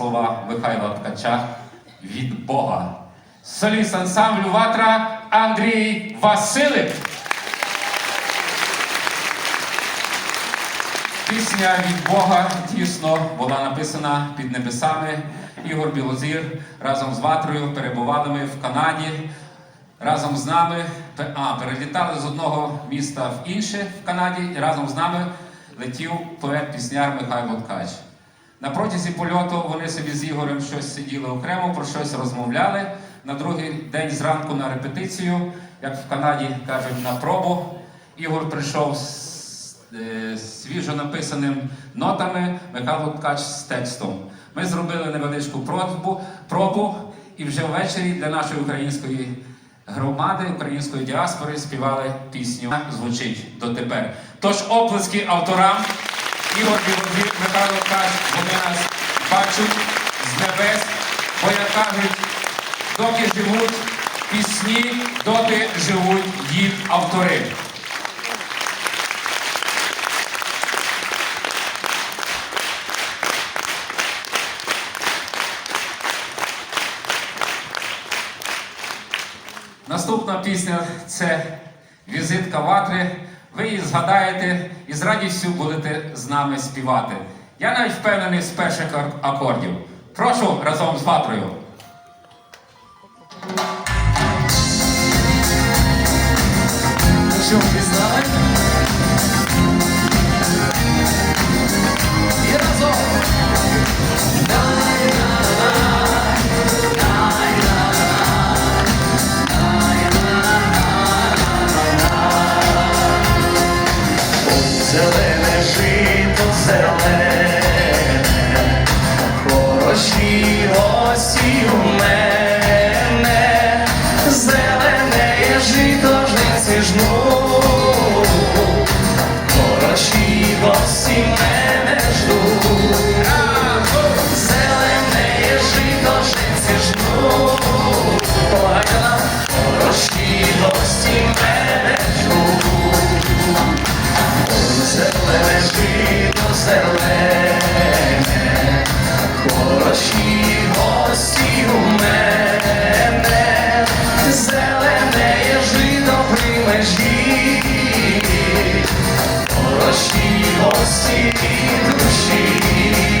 слова Михайла Ткача від Бога. Соліст ансамблю Ватра Андрій Василик. Пісня від Бога дійсно була написана під небесами. Ігор Білозір разом з Ватрою перебували ми в Канаді. Разом з нами а, перелітали з одного міста в інше в Канаді, і разом з нами летів поет-пісняр Михайло Ткач. На протязі польоту вони собі з Ігорем щось сиділи окремо, про щось розмовляли. На другий день зранку на репетицію, як в Канаді кажуть, на пробу. Ігор прийшов з е, свіжо написаним нотами, Михайло Ткач з текстом. Ми зробили невеличку пробу, пробу і вже ввечері для нашої української громади, української діаспори співали пісню звучить дотепер. Тож оплески авторам Ігор Білозір, Михайло Ткач, вони нас бачать з небес, бо як кажуть, доки живуть пісні, доти живуть їх автори. Наступна пісня це візитка ватри. Ви її згадаєте і з радістю будете з нами співати. Я навіть впевнений з перших ак- акордів. Прошу разом з ватрою. Що, пізнали? see the.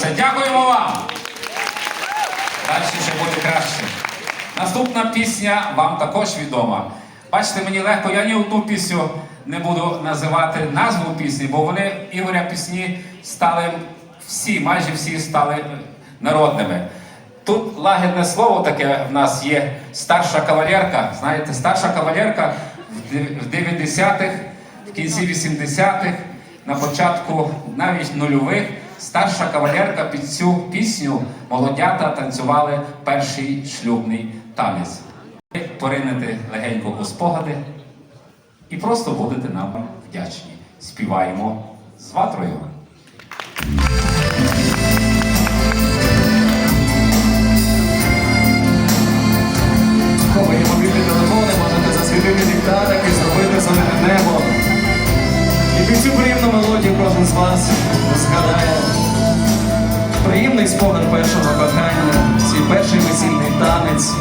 Зібралося. Дякуємо вам. Далі ще буде краще. Наступна пісня вам також відома. Бачите, мені легко, я ні одну пісню не буду називати назву пісні, бо вони Ігоря пісні стали всі, майже всі стали народними. Тут лагідне слово таке в нас є старша кавалерка. Знаєте, старша кавалерка в 90-х, в кінці 80-х, на початку навіть нульових, старша кавалерка під цю пісню молодята танцювали перший шлюбний танець. Поринете легенько у спогади і просто будете нам вдячні. Співаємо з ватрою. Є мобільні телефони, можете засвітити ліхтарик і зробити зелене небо. І під цю приємну мелодію кожен з вас згадає першого кохання, свій перший весільний танець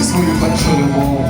і свою першу любов.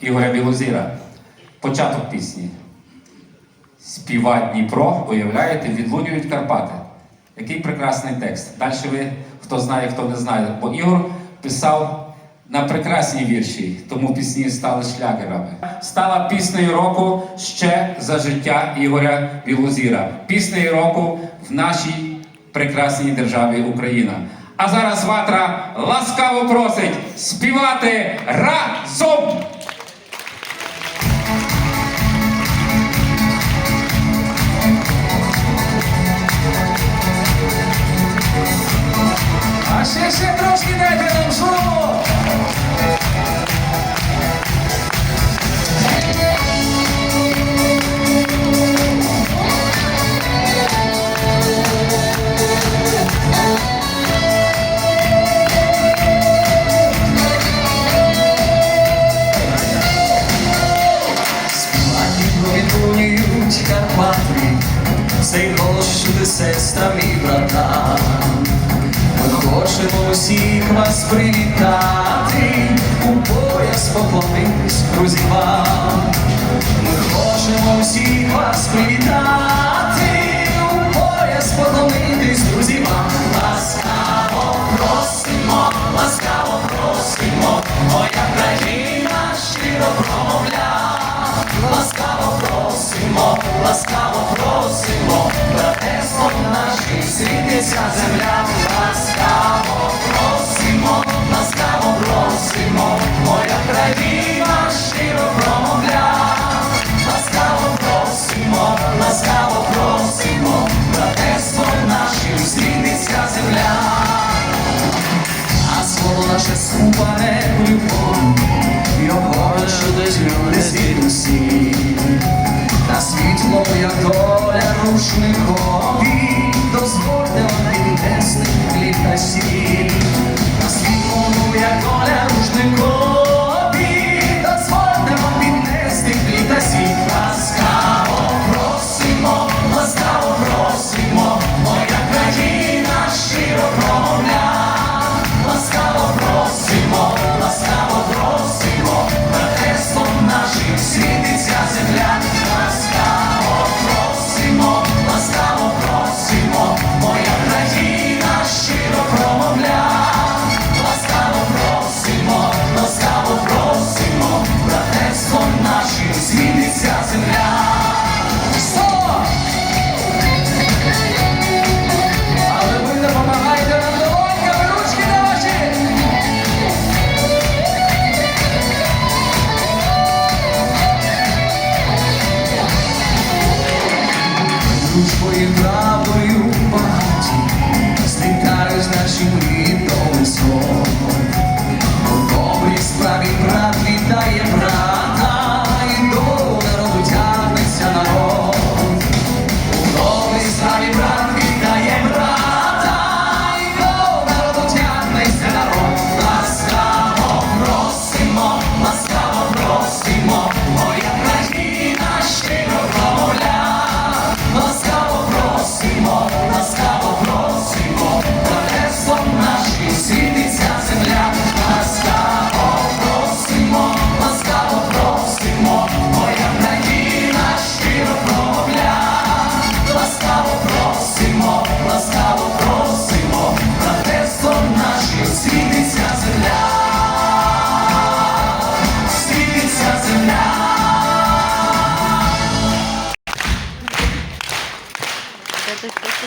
Ігоря Білозіра. Початок пісні. Співа Дніпро, уявляєте, відлунюють Карпати. Який прекрасний текст. Далі ви, хто знає, хто не знає. Бо Ігор писав на прекрасні вірші, тому пісні стали шлягерами. Стала піснею року ще за життя Ігоря Білозіра. Піснею року в нашій прекрасній державі Україна. А зараз Ватра ласкаво просить співати разом! Цей голос чути сестрам і брата. Ми хочемо усіх вас привітати, у пояс поклонитись друзі вам. Ми хочемо усіх вас привітати, Моя доля рушникові, дозвольте мене віднести хліб на. душу і крав.